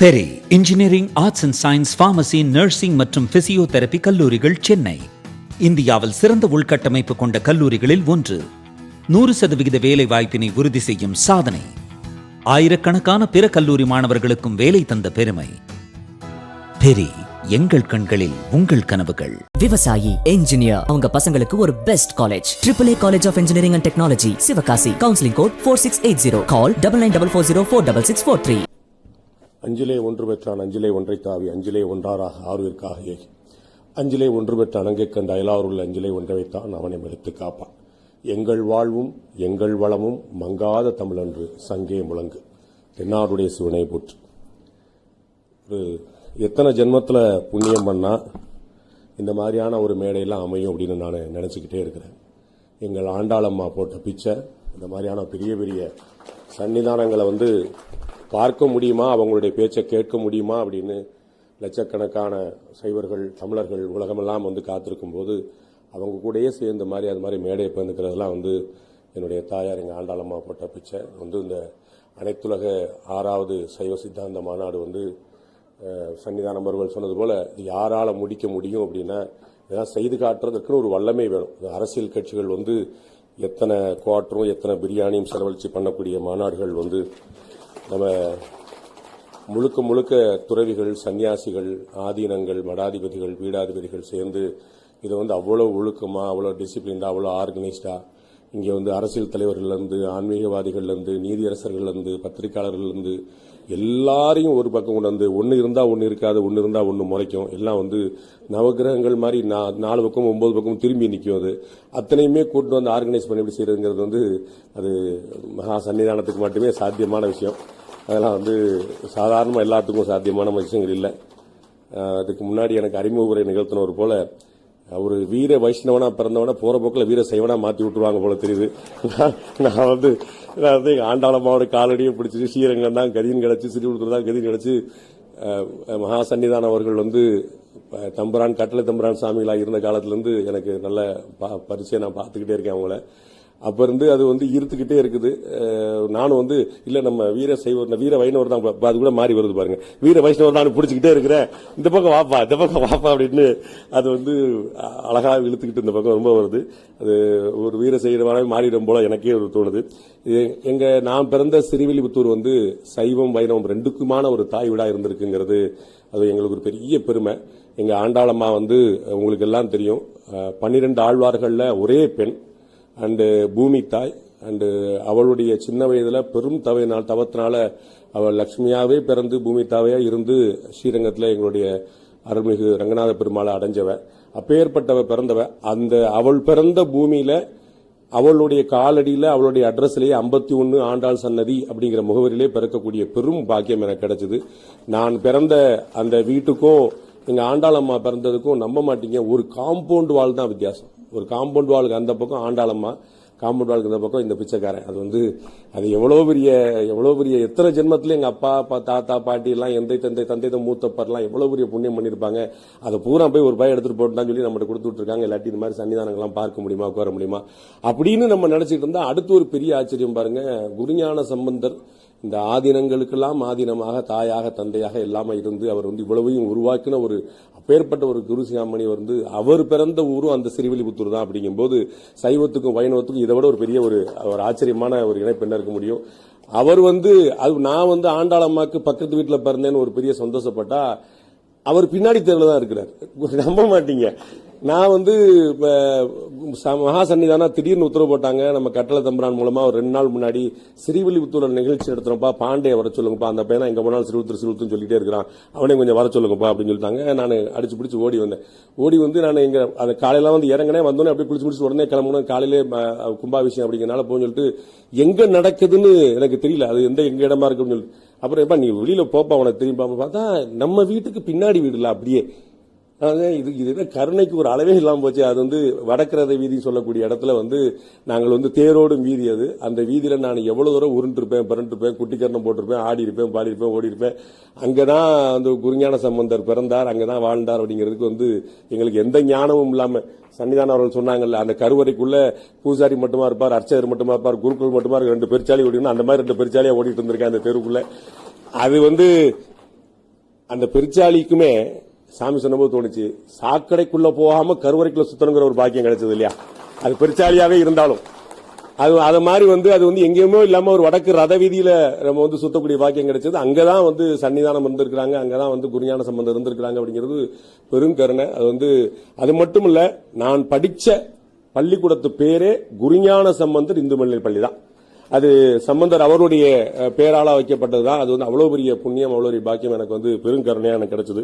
Peri engineering arts and science pharmacy nursing மற்றும் physiotherapy கல்லூரிகள் சென்னை. இந்தியாவில் சிறந்த உள்கட்டமைப்பு கொண்ட கல்லூரிகளில் ஒன்று. நூறு சதவிகித வேலை வாய்ப்பினை உறுதி செய்யும் சாதனை. ஆயிரக்கணக்கான பிற கல்லூரி மாணவர்களுக்கும் வேலை தந்த பெருமை. பெரி எங்கள் கண்களில் உங்கள் கனவுகள். விவசாயி என்ஜினியர் அவங்க பசங்களுக்கு ஒரு best college triple A college of engineering and technology Sivakasi. Counselling code four six eight zero call double nine double four zero four double six four three அஞ்சிலே ஒன்று பெற்றான் அஞ்சிலே ஒன்றை தாவி அஞ்சிலே ஒன்றாராக ஆறுவிற்காக ஏகி. அஞ்சிலே ஒன்று பெற்ற அணங்கை கண்ட அயலாருள்ள அஞ்சிலே ஒன்றை வைத்தான் அவனை எடுத்து காப்பான். எங்கள் வாழ்வும் எங்கள் வளமும் மங்காத தமிழன்று சங்கே முழங்கு. தென்னாடுடைய சிவனை போற்று. ஒரு எத்தனை ஜென்மத்தில் புண்ணியம் பண்ணா இந்த மாதிரியான ஒரு மேடையெல்லாம் அமையும் அப்படின்னு நான் நினச்சிக்கிட்டே இருக்கிறேன். எங்கள் ஆண்டாளம்மா போட்ட பிச்சை இந்த மாதிரியான பெரிய பெரிய சன்னிதானங்களை வந்து பார்க்க முடியுமா? அவங்களுடைய பேச்சை கேட்க முடியுமா? அப்படின்னு லட்சக்கணக்கான சைவர்கள் தமிழர்கள் உலகமெல்லாம் வந்து காத்திருக்கும் போது அவங்க கூடயே சேர்ந்த மாதிரி அது மாதிரி மேடையை பிறந்துக்கிறதெல்லாம் வந்து என்னுடைய தாயார் எங்கள் ஆண்டாளம்மா போட்ட பிச்சை. வந்து இந்த அனைத்துலக ஆறாவது சைவ சித்தாந்த மாநாடு வந்து அஹ், சன்னிதானம் அவர்கள் சொன்னது போல் இது யாரால் முடிக்க முடியும் அப்படின்னா இதெல்லாம் செய்து காட்டுறதுக்குன்னு ஒரு வல்லமை வேணும். இந்த அரசியல் கட்சிகள் வந்து எத்தனை குவாட்டரும் எத்தனை பிரியாணியும் செலவழித்து பண்ணக்கூடிய மாநாடுகள் வந்து நம்ம முழுக்க முழுக்க துறவிகள் சன்னியாசிகள் ஆதீனங்கள் மடாதிபதிகள் பீடாதிபதிகள் சேர்ந்து இதை வந்து அவ்வளோ ஒழுக்கமாக அவ்வளோ டிசிப்ளின்டாக அவ்வளோ ஆர்கனைஸ்டாக இங்கே வந்து அரசியல் தலைவர்கள்லேருந்து ஆன்மீகவாதிகள்லேருந்து நீதியரசர்கள்லேருந்து பத்திரிகையாளர்கள்லேருந்து எல்லாரையும் ஒரு பக்கம் கொண்டு வந்து ஒன்று இருந்தால் ஒன்று இருக்காது ஒன்று இருந்தால் ஒன்று முறைக்கும். எல்லாம் வந்து நவகிரகங்கள் மாதிரி நா- நாலு பக்கம் ஒம்பது பக்கம் திரும்பி நிற்கும் அது. அத்தனையுமே கூட்டு வந்து ஆர்கனைஸ் பண்ணி எப்படி வந்து அது மகா சன்னிதானத்துக்கு மட்டுமே சாத்தியமான விஷயம். அதெல்லாம் வந்து சாதாரணமாக எல்லாத்துக்கும் சாத்தியமான விஷயங்கள் இல்லை. அதுக்கு முன்னாடி எனக்கு அறிமுக உரை நிகழ்த்தினவர் போல ஒரு வீர வைஷ்ணவனாக பிறந்தவனா போற போக்கில் வீர சைவனாக மாற்றி விட்டுருவாங்க போல தெரியுது. நான் வந்து நான் வந்து எங்க ஆண்டாளம்மாவோட காலடியை பிடிச்சி ஸ்ரீரங்கம் தான் கதியின் கிடச்சி சிறுவிழுத்தூர் தான் கதியின் கிடச்சி மகா சன்னிதானம் அவர்கள் வந்து தம்பரான் தம்புரான் கட்டளை தம்புரான் சாமிகளாக இருந்த காலத்திலேருந்து எனக்கு நல்ல ப- பரிசையை நான் பார்த்துக்கிட்டே இருக்கேன் அவங்கள. அப்போ இருந்து அது வந்து ஈர்த்துக்கிட்டே இருக்குது. நானும் வந்து இல்லை நம்ம வீர சைவர் வீர வைணவர் தான் அது கூட மாறி வருது பாருங்க. வீர வைஷ்ணவர் தான் பிடிச்சிக்கிட்டே இருக்கிறேன். இந்த பக்கம் வாப்பா இந்த பக்கம் வாப்பா அப்படின்னு அது வந்து அழகாக இழுத்துக்கிட்டு இந்த பக்கம் ரொம்ப வருது. அது ஒரு வீர சைவராக மாறிடும் போல எனக்கே ஒரு தோணுது. இது நான் பிறந்த சிறுவில்லிபுத்தூர் வந்து சைவம் வைணவம் ரெண்டுக்குமான ஒரு தாய் வீடாக இருந்திருக்குங்கிறது. அது எங்களுக்கு ஒரு பெரிய பெருமை. எங்கள் ஆண்டாளம்மா வந்து உங்களுக்கு எல்லாம் தெரியும். பன்னிரெண்டு ஆழ்வார்களில் ஒரே பெண். அண்டு பூமி தாய் அண்டு அவளுடைய சின்ன வயதுல பெரும் தவையினால் தவத்தினால அவள் லட்சுமியாவே பிறந்து பூமி தாவையா இருந்து ஸ்ரீரங்கத்தில் எங்களுடைய அருள்மிகு ரங்கநாத பெருமாளை அடைஞ்சவ. அப்பேற்பட்டவ பிறந்தவ. அந்த அவள் பிறந்த பூமியில அவளுடைய காலடியில அவளுடைய அட்ரஸ்லயே ஐம்பத்தி ஒன்னு ஆண்டாள் சன்னதி அப்படிங்கிற முகவரியிலே பிறக்கக்கூடிய பெரும் பாக்கியம் எனக்கு கிடைச்சது. நான் பிறந்த அந்த வீட்டுக்கும் எங்க ஆண்டாளம்மா பிறந்ததுக்கும் நம்ப மாட்டீங்க. ஒரு காம்பவுண்ட் வால் தான் வித்தியாசம். ஒரு காம்பவுண்ட் வாலுக்கு அந்த பக்கம் ஆண்டாளம்மா காம்பவுண்ட் வாலுக்கு இந்த பக்கம் இந்த பிச்சைக்காரன். அது வந்து அது எவ்வளோ பெரிய எவ்வளோ பெரிய எத்தனை ஜென்மத்துல எங்கள் அப்பா அப்பா தாத்தா பாட்டி எல்லாம் எந்தை தந்தை தந்தை தந்தை மூத்தப்பர்லாம் எவ்வளோ பெரிய புண்ணியம் பண்ணியிருப்பாங்க அதை பூரா போய் ஒரு பயம் எடுத்துகிட்டு போட்டுதான் சொல்லி நம்மகிட்ட கொடுத்து விட்டுருக்காங்க. இல்லாட்டி இந்த மாதிரி சன்னிதானங்கள்லாம் பார்க்க முடியுமா உட்கார முடியுமா? அப்படின்னு நம்ம நினச்சிட்டு இருந்தால் அடுத்து ஒரு பெரிய ஆச்சரியம் பாருங்கள் குருஞான சம்பந்தர் இந்த ஆதீனங்களுக்கெல்லாம் ஆதீனமாக தாயாக தந்தையாக எல்லாமே இருந்து அவர் வந்து இவ்வளவையும் உருவாக்கின ஒரு அப்பேற்பட்ட ஒரு குருசியாமணி வந்து அவர் பிறந்த ஊரும் அந்த சிறுவில்லிபுத்தூர் தான் அப்படிங்கும்போது சைவத்துக்கும் வைணவத்துக்கும் இதை விட ஒரு பெரிய ஒரு ஒரு ஆச்சரியமான ஒரு இணைப்பு என்ன இருக்க முடியும். அவர் வந்து அது நான் வந்து ஆண்டாளம்மாக்கு பக்கத்து வீட்டில் பிறந்தேன்னு ஒரு பெரிய சந்தோஷப்பட்டா அவர் பின்னாடி தெருவில் தான் இருக்கிறார். நம்ப மாட்டீங்க. நான் வந்து இப்ப, ச- மகா சன்னிதானா திடீர்னு உத்தரவு போட்டாங்க. நம்ம கட்டளை தம்பரான் மூலமா ஒரு ரெண்டு நாள் முன்னாடி சிறுவில்லிபுத்தூர் நிகழ்ச்சி நடத்துறப்பா பாண்டே வர சொல்லுங்கப்பா. அந்த பையனா எங்க போனாலும் சிறுவித்தூர் சிறுவித்தூர் சொல்லிட்டே இருக்கிறான். அவனே கொஞ்சம் வர சொல்லுங்கப்பா அப்படின்னு சொல்லிட்டாங்க. நான் அடிச்சு பிடிச்சி ஓடி வந்தேன். ஓடி வந்து நான் எங்க அந்த காலையில வந்து இறங்கினேன். வந்தோடனே அப்படியே குளிச்சு முடிச்சு உடனே கிளம்பணும் காலையிலே கும்பாபிஷேகம் அப்படிங்கறனால போன்னு சொல்லிட்டு எங்க நடக்குதுன்னு எனக்கு தெரியல. அது எந்த எங்க இடமா இருக்குன்னு சொல்லிட்டு. அப்புறம் எப்பா நீ வெளியில போப்பா. உனக்கு தெரியும் பார்த்தா நம்ம வீட்டுக்கு பின்னாடி வீடுல அப்படியே. இது இது என்ன கருணைக்கு ஒரு அளவே இல்லாமல் போச்சு. அது வந்து வடக்கிறத வீதின்னு சொல்லக்கூடிய இடத்துல வந்து நாங்கள் வந்து தேரோடும் வீதி அது. அந்த வீதியில் நான் எவ்வளோ தூரம் உருண்டிருப்பேன் பிறண்டிருப்பேன் குட்டிக்கரணம் போட்டிருப்பேன் ஆடி இருப்பேன் பாடியிருப்பேன் ஓடிருப்பேன் அங்கே தான் அந்த குருஞான சம்பந்தர் பிறந்தார் அங்கே தான் வாழ்ந்தார் அப்படிங்கிறதுக்கு வந்து எங்களுக்கு எந்த ஞானமும் இல்லாமல் சன்னிதானம் அவர்கள் சொன்னாங்கல்ல அந்த கருவறைக்குள்ள பூசாரி மட்டுமா இருப்பார் அர்ச்சகர் மட்டுமா இருப்பார் குருக்கள் மட்டுமா இருக்க ரெண்டு பெருச்சாலி ஓடினா அந்த மாதிரி ரெண்டு பெருச்சாலியாக ஓடிட்டு இருந்திருக்கேன் அந்த தெருவுக்குள்ள. அது வந்து அந்த பெருச்சாலிக்குமே சாமி சொன்னபோது தோணுச்சு சாக்கடைக்குள்ள போகாம கருவறைக்குள்ள சுத்தணுங்கிற ஒரு பாக்கியம் கிடைச்சது இல்லையா? அது பெருச்சாலியாவே இருந்தாலும். அது அது மாதிரி வந்து அது வந்து எங்கேயுமே இல்லாம ஒரு வடக்கு ரத வீதியில நம்ம வந்து சுத்தக்கூடிய பாக்கியம் கிடைச்சது. அங்கதான் வந்து சன்னிதானம் இருந்திருக்கிறாங்க அங்கதான் வந்து குருஞான சம்பந்தம் இருந்திருக்கிறாங்க அப்படிங்கிறது பெரும் கருணை. அது வந்து அது மட்டும் இல்ல நான் படிச்ச பள்ளிக்கூடத்து பேரே குருஞான சம்பந்தர் இந்து மல்லிகை பள்ளி தான். அது சம்பந்தர் அவருடைய அஹ், வைக்கப்பட்டது வைக்கப்பட்டதுதான். அது வந்து அவ்வளவு பெரிய புண்ணியம் அவ்வளவு பெரிய பாக்கியம் எனக்கு வந்து பெருங்கருணையா எனக்கு கிடைச்சது.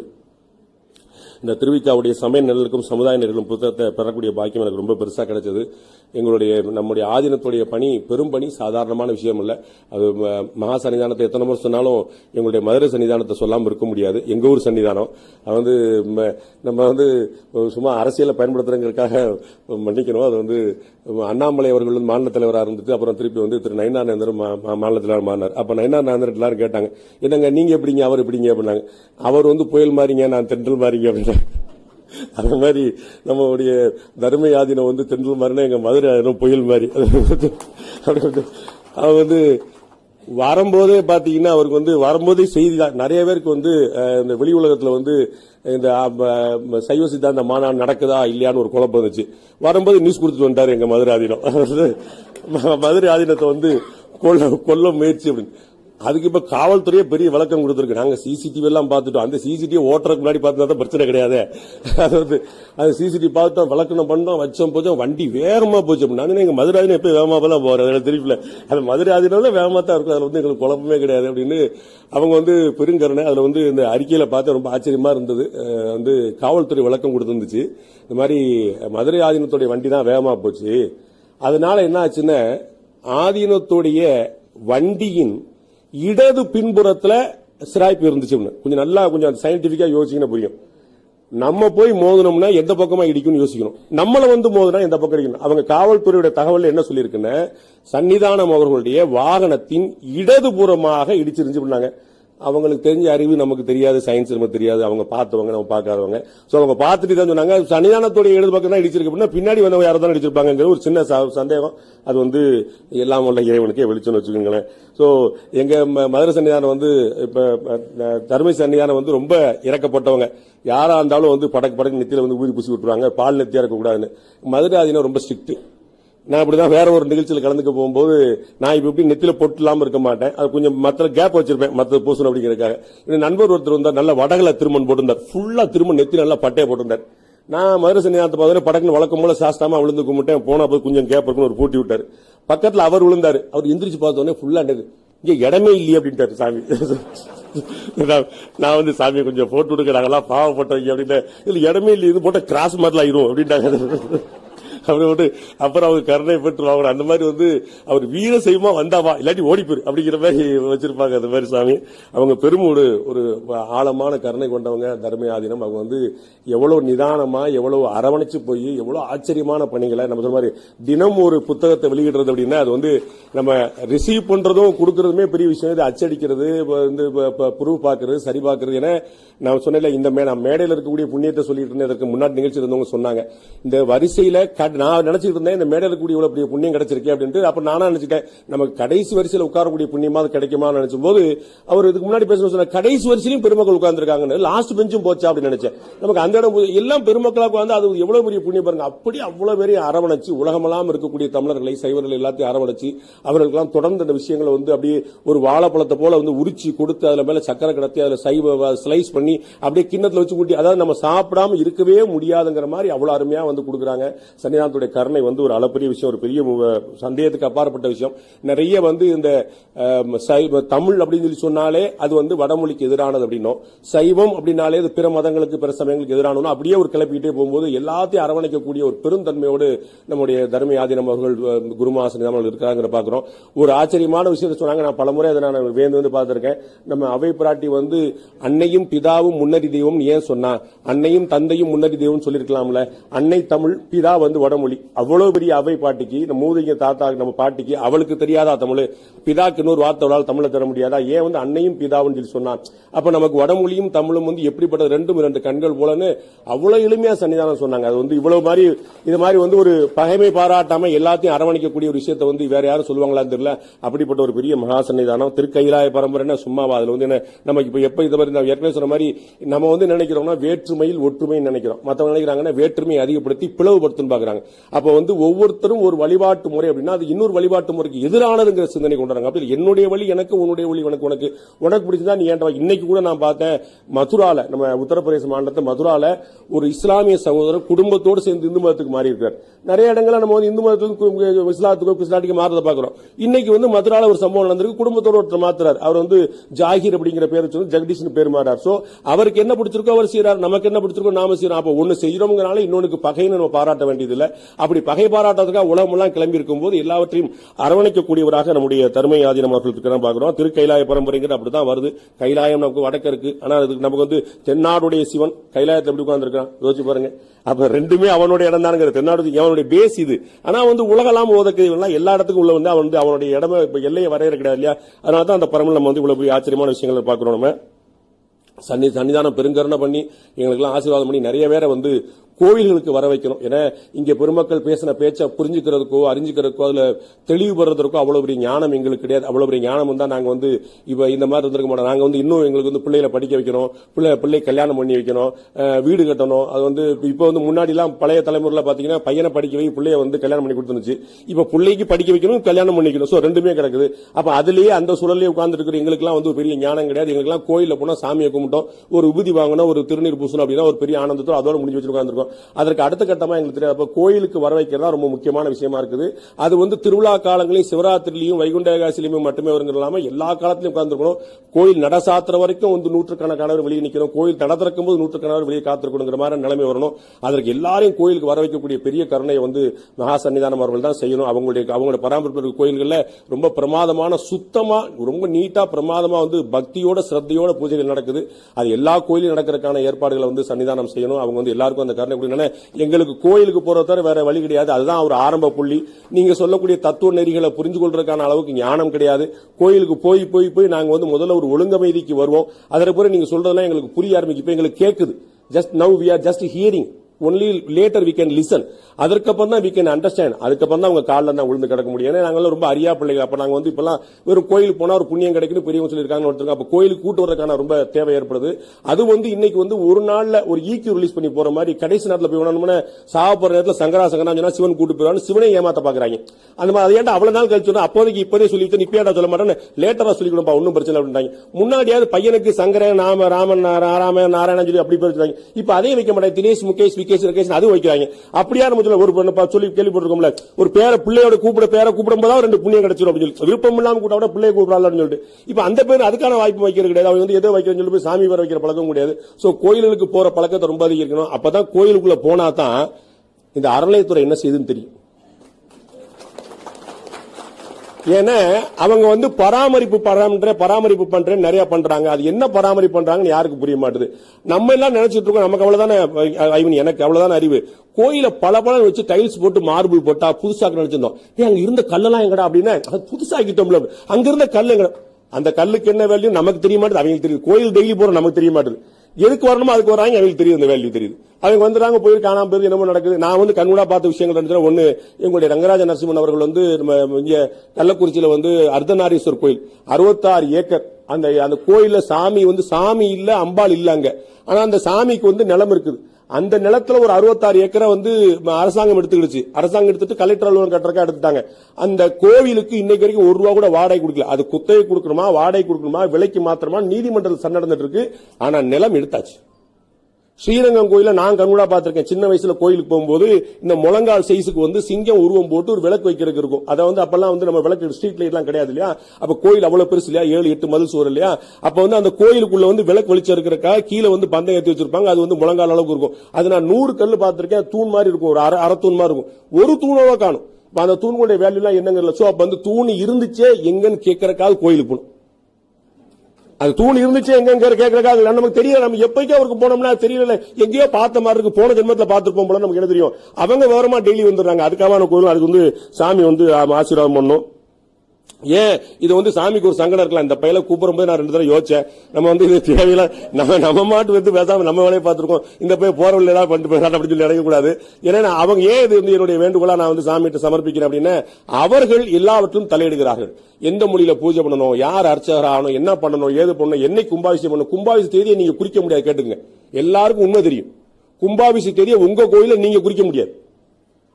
இந்த திருவிக்காவுடைய சமய நிழலுக்கும் சமுதாய நிழலும் புத்தகத்தை பெறக்கூடிய பாக்கியம் எனக்கு ரொம்ப பெருசாக கிடைச்சது. எங்களுடைய நம்முடைய ஆதீனத்துடைய பணி பெரும் பணி சாதாரணமான விஷயம் இல்லை. அது மகா சன்னிதானத்தை எத்தனை முறை சொன்னாலும் எங்களுடைய மதுரை சன்னிதானத்தை சொல்லாமல் இருக்க முடியாது. எங்கள் ஊர் சன்னிதானம். அது வந்து ம- நம்ம வந்து சும்மா அரசியலை பயன்படுத்துறதுக்காக மன்னிக்கணும். அது வந்து அண்ணாமலை அவர்கள் வந்து மாநில தலைவராக இருந்துட்டு அப்புறம் திருப்பி வந்து திரு நயனானந்தர் மாநில தலைவர் மாறினார். அப்ப நயனானந்தர் எல்லாரும் கேட்டாங்க என்னங்க நீங்கள் எப்படிங்க? அவர் எப்படிங்க? அப்படின்னாங்க. அவர் வந்து புயல் மாறிங்க நான் தென்றல் மாறிங்க அப்படின்னா அந்த மாதிரி நம்மளுடைய தர்ம யாதினம் வந்து தென்றல் மாதிரினா எங்க மதுரை ஆதினம் புயல் மாதிரி. அவர் வந்து வரும்போதே பாத்தீங்கன்னா அவருக்கு வந்து வரும்போதே செய்தி தான். நிறைய பேருக்கு வந்து இந்த வெளி உலகத்துல வந்து இந்த சைவ சித்தாந்த மாநாடு நடக்குதா இல்லையான்னு ஒரு குழப்பம் இருந்துச்சு வரும்போது நியூஸ் கொடுத்துட்டு வந்துட்டாரு எங்க மதுரை ஆதீனம். மதுரை ஆதீனத்தை வந்து கொல்ல கொல்ல முயற்சி அப்படின்னு. அதுக்கு இப்ப காவல்துறையே பெரிய விளக்கம் கொடுத்துருக்கு. நாங்க சிசிடிவி எல்லாம் பார்த்துட்டோம். அந்த சிசிடிவி ஓட்டுறதுக்கு முன்னாடி பார்த்தா தான் பிரச்சனை கிடையாது. அது வந்து அது சிசிடிவி பார்த்தோம் விளக்கணம் பண்ணோம் வச்சோம் போச்சோம். வண்டி வேகமா போச்சு. அப்படின்னா நான் எங்க மதுரை ஆதீனம் எப்ப வேகமா போலாம் போறேன் அதில் தெரியல. அது மதுரை வேகமா தான் இருக்கும். அதுல வந்து எங்களுக்கு குழப்பமே கிடையாது அப்படின்னு அவங்க வந்து பெருங்கருணை அதுல வந்து இந்த அறிக்கையில பார்த்து ரொம்ப ஆச்சரியமா இருந்தது. வந்து காவல்துறை விளக்கம் கொடுத்துருந்துச்சு. இந்த மாதிரி மதுரை ஆதீனத்துடைய வண்டி தான் வேகமா போச்சு. அதனால என்ன ஆச்சுன்னா ஆதீனத்துடைய வண்டியின் இடது பின்புறத்துல சிராய்ப்பு இருந்துச்சு கொஞ்சம் நல்லா கொஞ்சம் சயின்டிபிக்கா யோசிக்கணும் புரியும். நம்ம போய் மோதினோம்னா எந்த பக்கமா இடிக்கும்னு யோசிக்கணும். நம்மள வந்து மோதினா எந்த பக்கம் இடிக்கணும்? அவங்க காவல்துறையுடைய தகவல் என்ன சொல்லியிருக்குன்னா சன்னிதானம் அவர்களுடைய வாகனத்தின் இடதுபுறமாக இடிச்சிருந்து பண்ணாங்க அவங்களுக்கு தெரிஞ்ச அறிவு நமக்கு தெரியாது சயின்ஸ் நமக்கு தெரியாது அவங்க பார்த்தவங்க நம்ம பார்க்காதவங்க. ஸோ அவங்க பார்த்துட்டு தான் சொன்னாங்க சன்னிதானத்துடைய இடது பக்கம் தான் இடிச்சிருக்கு அப்படின்னா பின்னாடி வந்தவங்க யாரும் தான் இடிச்சிருப்பாங்கிற ஒரு சின்ன சந்தேகம். அது வந்து எல்லாம் உள்ள இறைவனுக்கே வெளிச்சம்னு வச்சுக்கோங்களேன். ஸோ எங்கள் ம- மதுரை சன்னிதானம் வந்து இப்போ தருமை சன்னிதானம் வந்து ரொம்ப இறக்கப்பட்டவங்க. யாராக இருந்தாலும் வந்து படக்கு படக்கு நெத்தியில் வந்து ஊதி பூசி விட்டுருவாங்க. பால் நெத்தியாக இருக்கக்கூடாதுன்னு. மதுரை ஆதீனம் ரொம்ப ஸ்ட்ரிக்ட் நான் அப்படிதான் வேற ஒரு நிகழ்ச்சியில் கலந்துக்க போகும்போது நான் இப்ப எப்படி நெத்தில பொட்டு இல்லாம இருக்க மாட்டேன். அது கொஞ்சம் மற்ற கேப் வச்சிருப்பேன் மத்த பூசணும் அப்படிங்கிறக்காக நண்பர் ஒருத்தர் வந்தார் நல்ல வடகல திருமண் போட்டிருந்தார். ஃபுல்லா திருமண் நெத்தி நல்லா பட்டையை போட்டிருந்தார். நான் மதுரை சன்னிதானத்தை பார்த்தா படக்குன்னு வழக்கம் போல சாஸ்தாமா விழுந்து கும்பிட்டேன். போனா போய் கொஞ்சம் கேப் இருக்குன்னு ஒரு பூட்டி விட்டார். பக்கத்துல அவர் விழுந்தார். அவர் எந்திரிச்சு பார்த்தோன்னே ஃபுல்லா இங்க இடமே இல்லையே அப்படின்ட்டாரு சாமி. நான் வந்து சாமியை கொஞ்சம் போட்டு விடுக்கிறாங்களா பாவப்பட்டவங்க அப்படின்னு இதுல இடமே இல்லை இது போட்ட கிராஸ் மாதிரிலாம் ஆயிரும் அப்படின்ட்டாங்க. அப்படின்னு வந்து அப்புறம் அவங்க கருணை பெற்று அவங்க அந்த மாதிரி வந்து அவர் வீர செய்வமா வந்தாவா? இல்லாட்டி ஓடி அப்படிங்கிற மாதிரி வச்சிருப்பாங்க அந்த மாதிரி சாமி. அவங்க பெரும் ஒரு ஒரு ஆழமான கருணை கொண்டவங்க தர்மயாதீனம். அவங்க வந்து எவ்வளவு நிதானமா எவ்வளவு அரவணைச்சு போய் எவ்வளவு ஆச்சரியமான பணிகளை நம்ம சொன்ன மாதிரி தினம் ஒரு புத்தகத்தை வெளியிடுறது அப்படின்னா அது வந்து நம்ம ரிசீவ் பண்றதும் கொடுக்கறதுமே பெரிய விஷயம். இது அச்சடிக்கிறது வந்து ப்ரூவ் பார்க்கறது சரி பார்க்கறது ஏன்னா நான் சொன்னேன் இந்த மேடையில் இருக்கக்கூடிய புண்ணியத்தை சொல்லிட்டு இருந்தேன். அதற்கு முன்னாடி நிகழ்ச்சி இருந்தவங்க சொன்னாங்க. இந்த வரிசையில நான் நினைச்சிட்டு இருந்தேன் இந்த மேடையில் கூடிய இவ்வளவு பெரிய புண்ணியம் கிடைச்சிருக்கே அப்படின்ட்டு அப்ப நானா நினைச்சிட்டேன் நமக்கு கடைசி வரிசையில் உட்காரக்கூடிய புண்ணியமா அது கிடைக்குமா நினைச்சும் போது அவர் இதுக்கு முன்னாடி பேசணும் சொன்ன கடைசி வரிசையிலும் பெருமக்கள் உட்கார்ந்துருக்காங்கன்னு லாஸ்ட் பெஞ்சும் போச்சா அப்படின்னு நினைச்சேன். நமக்கு அந்த இடம் எல்லாம் பெருமக்களாக உட்கார்ந்து அது எவ்வளவு பெரிய புண்ணியம் பாருங்க அப்படி அவ்வளவு பெரிய அரவணைச்சு உலகமெல்லாம் இருக்கக்கூடிய தமிழர்களை சைவர்கள் எல்லாத்தையும் அரவணைச்சு அவர்களுக்கெல்லாம் தொடர்ந்து அந்த விஷயங்களை வந்து அப்படியே ஒரு வாழைப்பழத்தை போல வந்து உரிச்சு கொடுத்து அதுல மேல சக்கரை கடத்தி அதுல சைவ ஸ்லைஸ் பண்ணி அப்படியே கிண்ணத்துல வச்சு கூட்டி அதாவது நம்ம சாப்பிடாம இருக்கவே முடியாதுங்கிற மாதிரி அவ்வளவு அருமையா வந்து கொடுக்குறாங்க. சன்னிதானத்துடைய கருணை வந்து ஒரு அளப்பரிய விஷயம் ஒரு பெரிய சந்தேகத்துக்கு அப்பாற்பட்ட விஷயம். நிறைய வந்து இந்த தமிழ் அப்படின்னு சொல்லி சொன்னாலே அது வந்து வடமொழிக்கு எதிரானது அப்படின்னும் சைவம் அப்படின்னாலே அது பிற மதங்களுக்கு பிற சமயங்களுக்கு எதிரானதும் அப்படியே ஒரு கிளப்பிக்கிட்டே போகும்போது எல்லாத்தையும் அரவணைக்கக்கூடிய ஒரு பெருந்தன்மையோடு நம்முடைய தர்ம ஆதீனம் அவர்கள் குருமாசன் அவர்கள் இருக்கிறாங்கிற பார்க்குறோம். ஒரு ஆச்சரியமான விஷயத்தை சொன்னாங்க. நான் பலமுறை அதை நான் வேந்து வந்து பார்த்துருக்கேன். நம்ம அவை பிராட்டி வந்து அன்னையும் பிதாவும் முன்னறி தெய்வம் ஏன் சொன்னா அன்னையும் தந்தையும் முன்னறி தெய்வம் சொல்லியிருக்கலாம்ல. அன்னை தமிழ் பிதா வந்து வட வடமொழி. அவ்வளவு பெரிய அவை பாட்டிக்கு நம்ம மூதிங்க தாத்தா நம்ம பாட்டிக்கு அவளுக்கு தெரியாதா தமிழ்? பிதாக்கு இன்னொரு வார்த்தவளால் தமிழை தர முடியாதா? ஏன் வந்து அன்னையும் பிதாவும் சொல்லி சொன்னான். அப்ப நமக்கு வடமொழியும் தமிழும் வந்து எப்படிப்பட்ட ரெண்டும் இரண்டு கண்கள் போலன்னு அவ்வளவு எளிமையா சன்னிதானம் சொன்னாங்க. அது வந்து இவ்வளவு மாதிரி இது மாதிரி வந்து ஒரு பகைமை பாராட்டாம எல்லாத்தையும் அரவணைக்கக்கூடிய ஒரு விஷயத்தை வந்து வேற யாரும் சொல்லுவாங்களான்னு தெரியல. அப்படிப்பட்ட ஒரு பெரிய மகா சன்னிதானம். திருக்கைலாய பரம்பரைன்னா சும்மாவா? அதுல வந்து என்ன நமக்கு இப்ப எப்ப இது மாதிரி நான் ஏற்கனவே சொன்ன மாதிரி நம்ம வந்து நினைக்கிறோம்னா வேற்றுமையில் ஒற்றுமை நினைக்கிறோம். மற்றவங்க நினைக்கிறாங்கன்னா வேற்றுமையை அதிகப்படுத்தி பிளவுபடுத்துன்னு பாக்குறாங்க. அப்ப வந்து ஒவ்வொருத்தரும் ஒரு வழிபாட்டு முறை அப்படின்னா அது இன்னொரு வழிபாட்டு முறைக்கு எதிரானதுங்கிற சிந்தனை கொண்டாங்க அப்படி என்னுடைய வழி எனக்கு உன்னுடைய வழி உனக்கு உனக்கு. உனக்கு பிடிச்சதா நீ ஏன்டா இன்னைக்கு கூட நான் பார்த்தேன் மதுரால நம்ம உத்தரப்பிரதேச மாநிலத்தை மதுரால ஒரு இஸ்லாமிய சகோதரர் குடும்பத்தோடு சேர்ந்து இந்து மதத்துக்கு மாறி இருக்கார் நிறைய இடங்களில் நம்ம வந்து இந்து மதத்துக்கும் இஸ்லாத்துக்கும் கிறிஸ்லாட்டுக்கு மாறத பார்க்குறோம். இன்னைக்கு வந்து மதுரால ஒரு சம்பவம் நடந்திருக்கு. குடும்பத்தோட ஒருத்தர் மாத்துறாரு. அவர் வந்து ஜாகிர் அப்படிங்கிற பேர் சொல்லி ஜெகதீஷ் பேர் மாறார். ஸோ அவருக்கு என்ன பிடிச்சிருக்கோ அவர் செய்யறாரு நமக்கு என்ன பிடிச்சிருக்கோ நாம செய்யறோம் அப்போ ஒன்று செய்யறோம்ங்கனால இன்னொன்னுக்கு பகைன்னு நம்ம பாராட்ட வேண்டியதில்லை. அப்படி பகை பாராட்டதுக்காக உலகம் எல்லாம் கிளம்பி இருக்கும்போது எல்லாவற்றையும் அரவணைக்கக்கூடியவராக நம்முடைய தருமை ஆதீனம் அவர்கள் இருக்கிற பாக்குறோம் திரு கைலாய பரம்பரைங்கிறது அப்படிதான் வருது. கைலாயம் நமக்கு வடக்கு இருக்கு. ஆனா அதுக்கு நமக்கு வந்து தென்னாடுடைய சிவன் கைலாயத்தில் எப்படி உட்கார்ந்துருக்கான் யோசிச்சு பாருங்க. அப்ப ரெண்டுமே அவனுடைய இடம் தானுங்கிற தென்னாடு அவனுடைய பேஸ் இது. ஆனா வந்து உலகலாம் ஓதக்கு எல்லா இடத்துக்கும் உள்ள வந்து அவன் வந்து அவனுடைய இடமே இப்ப எல்லையை வரையற கிடையாது இல்லையா? அதனால தான் அந்த பரமல் நம்ம வந்து இவ்வளவு பெரிய ஆச்சரியமான விஷயங்களை பாக்குறோம் நம்ம. சன்னி சன்னிதானம் பெருங்கருணை பண்ணி எங்களுக்கெல்லாம் ஆசீர்வாதம் பண்ணி நிறைய பேரை வந்து கோவில்களுக்கு வர வைக்கணும். ஏன்னா இங்க பெருமக்கள் பேசின பேச்சை புரிஞ்சுக்கிறதுக்கோ அறிஞ்சுக்கிறதுக்கோ அதுல தெளிவு பெறதுக்கோ அவ்வளவு பெரிய ஞானம் எங்களுக்கு கிடையாது. அவ்வளவு பெரிய ஞானம் தான் நாங்க வந்து இப்ப இந்த மாதிரி இருந்திருக்க மாட்டோம். நாங்க வந்து இன்னும் எங்களுக்கு வந்து பிள்ளைகளை படிக்க வைக்கணும். பிள்ளை பிள்ளை கல்யாணம் பண்ணி வைக்கணும். வீடு கட்டணும். அது வந்து இப்ப வந்து முன்னாடி எல்லாம் பழைய தலைமுறையில பாத்தீங்கன்னா பையனை படிக்க வைக்க பிள்ளைய வந்து கல்யாணம் பண்ணி கொடுத்துருந்துச்சு. இப்ப பிள்ளைக்கு படிக்க வைக்கணும் கல்யாணம் பண்ணிக்கணும். ஸோ ரெண்டுமே கிடக்குது. அப்ப அதுலயே அந்த சூழலே உட்கார்ந்து இருக்கிற எங்களுக்குலாம் வந்து ஒரு பெரிய ஞானம் கிடையாது. எங்களுக்குலாம் கோயிலில் போனா சாமியை கும்பிட்டோம். ஒரு உபதி வாங்கணும் ஒரு திருநீர் பூசணும் அப்படின்னா ஒரு பெரிய ஆனந்தத்தோட அதோட முடிஞ்சு வச்சு உட்கார்ந்துருக்கோம் அதற்கு அடுத்த கட்டமா எங்களுக்கு தெரியாது. அப்ப கோயிலுக்கு வர வைக்கிறதா ரொம்ப முக்கியமான விஷயமா இருக்குது. அது வந்து திருவிழா காலங்களையும் சிவராத்திரிலையும் வைகுண்ட ஏகாசிலையும் மட்டுமே வருங்கிறது இல்லாமல் எல்லா காலத்திலும் உட்கார்ந்துருக்கணும். கோயில் நட சாத்துற வரைக்கும் வந்து நூற்றுக்கணக்கானவர் வெளியே நிக்கணும். கோயில் தட திறக்கும் போது நூற்றுக்கணவர் வெளியே காத்திருக்கணுங்கிற மாதிரி நிலைமை வரணும். அதற்கு எல்லாரையும் கோயிலுக்கு வர வைக்கக்கூடிய பெரிய கருணையை வந்து மகா சன்னிதானம் அவர்கள் தான் செய்யணும். அவங்களுடைய அவங்களுடைய பராமரிப்பு கோயில்களில் ரொம்ப பிரமாதமான சுத்தமா ரொம்ப நீட்டா பிரமாதமா வந்து பக்தியோட சிரத்தையோட பூஜைகள் நடக்குது. அது எல்லா கோயிலும் நடக்கிறதுக்கான ஏற்பாடுகளை வந்து சன்னிதானம் செய்யணும். அவங்க வந்து எல்லாருக்கும் அந்த கருணை கொடுக்கணும் எங்களுக்கு கோயிலுக்கு போறத தவிர வேற வழி கிடையாது. அதுதான் ஒரு ஆரம்ப புள்ளி. நீங்க சொல்லக்கூடிய தத்துவ நெறிகளை புரிஞ்சு கொள்றதுக்கான அளவுக்கு ஞானம் கிடையாது. கோயிலுக்கு போய் போய் போய் நாங்க வந்து முதல்ல ஒரு ஒழுங்கமைதிக்கு வருவோம். அதற்கு பிறகு நீங்க சொல்றதெல்லாம் எங்களுக்கு புரிய ஆரம்பிக்கும். எங்களுக்கு கேட்குது just now we are just hearing only later we can listen அதுக்கப்புறம் தான் வி கேன் அண்டர்ஸ்டாண்ட் அதுக்கப்புறம் தான் அவங்க காலில் தான் விழுந்து கிடக்க முடியும். ஏன்னா நாங்களாம் ரொம்ப அரியா பிள்ளைகள். அப்போ நாங்க வந்து இப்போலாம் வெறும் கோயிலுக்கு போனா ஒரு புண்ணியம் கிடைக்குன்னு பெரியவங்க சொல்லியிருக்காங்க ஒருத்தருங்க. அப்போ கோயிலுக்கு கூட்டு வரதுக்கான ரொம்ப தேவை ஏற்படுது. அது வந்து இன்னைக்கு வந்து ஒரு நாள்ல ஒரு ஈக்யூ ரிலீஸ் பண்ணி போற மாதிரி கடைசி நேரத்தில் போய் வேணும்னா சாக போகிற நேரத்தில் சங்கரா சங்கரா சொன்னால் சிவன் கூட்டு போயிடுவான்னு சிவனை ஏமாத்த பாக்குறாங்க. அந்த மாதிரி அது ஏன்டா நாள் கழிச்சு அப்போதைக்கு இப்போதே சொல்லி வச்சு ஏன்டா சொல்ல மாட்டேன்னு லேட்டரா சொல்லி கொடுப்பா. ஒன்றும் பிரச்சனை அப்படின்றாங்க முன்னாடியாவது பையனுக்கு சங்கரன் நாம ராமன் நாராயணன் சொல்லி அப்படி பேர் வச்சிருக்காங்க. இப்ப அதையும் வைக்க மாட்டாங்க. தினேஷ் முகேஷ் விகேஷ் ரகேஷ் அது வைக்கிறாங்க. அப்படியா நம்ம சொல்ல ஒரு சொல்லி கேள்விப்பட்டிருக்கோம்ல. ஒரு பேர பிள்ளையோட கூப்பிட பேர கூப்பிடும் போது ரெண்டு புண்ணியம் கிடைச்சிடும் அப்படின்னு சொல்லி விருப்பம் இல்லாம கூட விட பிள்ளைய கூப்பிடலாம்னு சொல்லிட்டு. இப்ப அந்த பேர் அதுக்கான வாய்ப்பு வைக்கிறது கிடையாது. அவங்க வந்து எதோ வைக்கிறேன்னு சொல்லி போய் சாமி பேர் வைக்கிற பழக்கம் கிடையாது. சோ கோயில்களுக்கு போற பழக்கத்தை ரொம்ப அதிகரிக்கணும். அப்பதான் கோயிலுக்குள்ள போனா தான் இந்த அறநிலையத்துறை என்ன செய்யுதுன்னு தெரியும். ஏன்னா அவங்க வந்து பராமரிப்பு பராமரிப்பு பராமரிப்பு பண்றேன் நிறைய பண்றாங்க. அது என்ன பராமரிப்பு பண்றாங்கன்னு யாருக்கு புரிய மாட்டுது? நம்ம எல்லாம் நினைச்சிட்டு இருக்கோம் நமக்கு அவ்வளவுதானே ஐ மீன் எனக்கு அவ்வளவுதானே அறிவு. கோயில பல பழம் வச்சு டைல்ஸ் போட்டு மார்பிள் போட்டா புதுசாக நினைச்சிருந்தோம். ஏன் அங்க இருந்த கல்லெல்லாம் எங்கடா அப்படின்னா அது புதுசாக்கிட்டோம்ல. அங்க இருந்த கல் எங்கடா? அந்த கல்லுக்கு என்ன வேல்யூ நமக்கு தெரிய மாட்டேது அவங்களுக்கு தெரியுது. கோயில் டெய்லி போறோம் நமக்கு தெரிய மாட்டேது. எதுக்கு வரணுமோ அதுக்கு வராங்க. அவங்களுக்கு தெரியும் இந்த வேல்யூ தெரியுது. அவங்க வந்துட்டாங்க போய் காணாம போயிருந்து என்னமோ நடக்குது. நான் வந்து கண்கூடா பார்த்த விஷயங்கள் இருந்துச்சுன்னா எங்களுடைய ரங்கராஜ நரசிம்மன் அவர்கள் வந்து நம்ம இங்கே கள்ளக்குறிச்சியில் வந்து அர்த்தநாரீஸ்வர் கோயில். அறுபத்தாறு ஏக்கர். அந்த அந்த கோயிலில் சாமி வந்து சாமி இல்லை அம்பாள் இல்லைங்க ஆனால் அந்த சாமிக்கு வந்து நிலம் இருக்குது. அந்த நிலத்துல ஒரு அறுபத்தாறு ஏக்கரை வந்து அரசாங்கம் எடுத்துக்கிடுச்சு. அரசாங்கம் எடுத்துட்டு கலெக்டர் அலுவலகம் கட்டுறக்கா எடுத்துட்டாங்க. அந்த கோவிலுக்கு இன்னைக்கு வரைக்கும் ஒரு ரூபா கூட வாடகை கொடுக்கல. அது குத்தகை கொடுக்கணுமா வாடகை கொடுக்கணுமா விலைக்கு மாத்திரமா நீதிமன்றத்தில் சண்டை நடந்துட்டு இருக்கு. ஆனா நிலம் எடுத்தாச்சு. ஸ்ரீரங்கம் கோயில நான் கண்கூடா பார்த்திருக்கேன். சின்ன வயசுல கோயிலுக்கு போகும்போது இந்த முழங்கால் சைஸுக்கு வந்து சிங்கம் உருவம் போட்டு ஒரு விளக்கு வைக்கிறதுக்கு இருக்கும். அதை வந்து அப்பெல்லாம் வந்து நம்ம விளக்கு ஸ்ட்ரீட் லைட் எல்லாம் கிடையாது இல்லையா? அப்ப கோயில் அவ்வளவு பெருசு இல்லையா? ஏழு எட்டு மதில் சுவர் இல்லையா? அப்ப வந்து அந்த கோயிலுக்குள்ள வந்து விளக்கு வெளிச்சம் இருக்கிறக்காக கீழே வந்து பந்தம் ஏற்றி வச்சிருப்பாங்க. அது வந்து முழங்கால் அளவுக்கு இருக்கும். அது நான் நூறு கல் பார்த்திருக்கேன். தூண் மாதிரி இருக்கும். ஒரு அரை அரை தூண் மாதிரி இருக்கும். ஒரு தூணோட காணும். அந்த தூண்களுடைய வேல்யூ எல்லாம் என்னங்க சோ அப்ப வந்து தூண் இருந்துச்சே எங்கன்னு கேட்கறக்காக கோயிலுக்கு போகணும். அது தூண் இருந்துச்சு எங்க கேட்கறக்கா அது நமக்கு தெரியல. நம்ம எப்பைக்கே அவருக்கு போனோம்னா தெரியல எங்கேயோ பார்த்த மாதிரி இருக்கு. போன ஜென்மத்தில் பார்த்துருப்போம் போல நமக்கு என்ன தெரியும்? அவங்க விவரமா டெய்லி வந்துடுறாங்க. அதுக்காக கோயில் அதுக்கு வந்து சாமி வந்து ஆசீர்வாதம் பண்ணும் ஏன்? இது வந்து சாமிக்கு ஒரு சங்கடம் இருக்கலாம். இந்த பையில கூப்பிடும் போது நான் ரெண்டு தடவை யோசிச்சேன். நம்ம வந்து இது தேவையில்ல. நம்ம நம்ம மாட்டு வந்து பேசாம நம்ம வேலையை பார்த்துருக்கோம். இந்த போய் போற வழியில ஏதாவது பண்ணிட்டு போயிடலாம் அப்படின்னு சொல்லி நினைக்கக்கூடாது. ஏன்னா அவங்க ஏன் இது வந்து என்னுடைய வேண்டுகோளா நான் வந்து சாமிகிட்ட சமர்ப்பிக்கிறேன் அப்படின்னா அவர்கள் எல்லாவற்றிலும் தலையிடுகிறார்கள். எந்த மொழியில பூஜை பண்ணணும் யார் அர்ச்சகர் ஆகணும் என்ன பண்ணணும் ஏது பண்ணணும் என்னை கும்பாபிஷேகம் பண்ணணும் கும்பாபிஷேக தேதியை நீங்க குறிக்க முடியாது கேட்டுங்க. எல்லாருக்கும் உண்மை தெரியும். கும்பாபிஷேக தேதியை உங்க கோயில நீங்க குறிக்க முடியாது.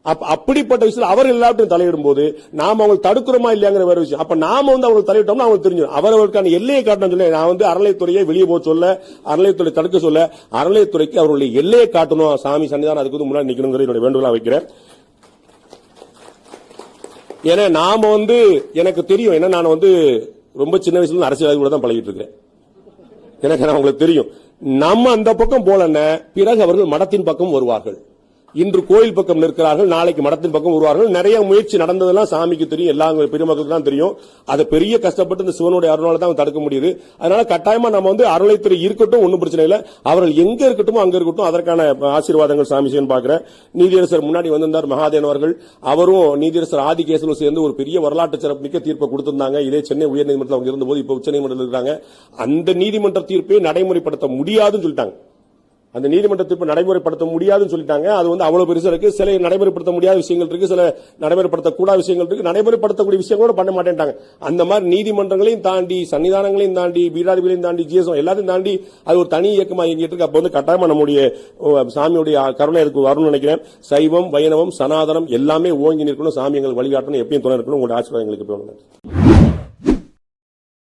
அப்படிப்பட்ட விஷயத்தில் அவர் எல்லாத்தையும் தலையிடும் போது நாம அவங்க தடுக்கிறோமா இல்லையாங்கிற வேற விஷயம். அப்ப நாம வந்து அவங்களுக்கு தலையிட்டோம்னா அவங்களுக்கு தெரிஞ்சிடும். அவர்களுக்கான எல்லையை காட்டணும் சொல்லி நான் வந்து அறநிலையத்துறையை வெளியே போக சொல்ல அறநிலையத்துறை தடுக்க சொல்ல அறநிலையத்துறைக்கு அவருடைய எல்லையை காட்டணும். சாமி சன்னிதானம் அதுக்கு வந்து முன்னாடி நிக்கணுங்கிற என்னுடைய வேண்டுகோளா வைக்கிறேன். ஏன்னா நாம வந்து எனக்கு தெரியும். ஏன்னா நான் வந்து ரொம்ப சின்ன வயசுல இருந்து அரசியல்வாதி கூட தான் பழகிட்டு இருக்கிறேன். எனக்கு நான் உங்களுக்கு தெரியும். நம்ம அந்த பக்கம் போலன்னா பிறகு அவர்கள் மடத்தின் பக்கம் வருவார்கள். இன்று கோயில் பக்கம் நிற்கிறார்கள் நாளைக்கு மடத்தின் பக்கம் வருவார்கள். நிறைய முயற்சி நடந்ததெல்லாம் சாமிக்கு தெரியும் எல்லா பெருமக்களுக்கு தான் தெரியும். அதை பெரிய கஷ்டப்பட்டு இந்த சிவனுடைய அருளால தான் தடுக்க முடியுது. அதனால கட்டாயமா நம்ம வந்து அருளைத்துறை இருக்கட்டும் ஒன்றும் பிரச்சனை இல்லை. அவர்கள் எங்க இருக்கட்டும் அங்க இருக்கட்டும் அதற்கான ஆசீர்வாதங்கள் சாமி செய்யணும் பாக்குறேன் நீதியரசர் முன்னாடி வந்திருந்தார் மகாதேவன் அவர்கள். அவரும் நீதியரசர் ஆதிகேசனும் சேர்ந்து ஒரு பெரிய வரலாற்று சிறப்பு மிக்க தீர்ப்பை கொடுத்திருந்தாங்க. இதே சென்னை உயர்நீதிமன்றத்தில் அவங்க இருந்தபோது இப்ப உச்சநீதிமன்றத்தில் இருக்காங்க. அந்த நீதிமன்ற தீர்ப்பை நடைமுறைப்படுத்த முடியாதுன்னு சொல்லிட்டாங்க. அந்த நீதிமன்ற தீர்ப்பு நடைமுறைப்படுத்த முடியாதுன்னு சொல்லிட்டாங்க. அது வந்து அவ்வளவு பெருசா இருக்கு. சில நடைமுறைப்படுத்த முடியாத விஷயங்கள் இருக்கு. சில நடைமுறைப்படுத்தக்கூடாத விஷயங்கள் இருக்கு. நடைமுறைப்படுத்தக்கூடிய விஷயங்களோட பண்ண மாட்டேன்ட்டாங்க. அந்த மாதிரி நீதிமன்றங்களையும் தாண்டி சன்னிதானங்களையும் தாண்டி பீடாதிபதியும் தாண்டி ஜிஎஸ்எம் எல்லாத்தையும் தாண்டி அது ஒரு தனி இயக்கமா இயங்கிட்டு இருக்கு. அப்ப வந்து கட்டாயமா நம்முடைய சாமியுடைய கருணை இருக்கு வரும்னு நினைக்கிறேன். சைவம் வைணவம் சனாதனம் எல்லாமே ஓங்கி நிற்கணும். சாமி எங்களுக்கு வழிகாட்டணும். எப்பயும் துணை இருக்கணும். உங்களுடைய ஆசீர்வாதம் எங்களுக்கு வேணும்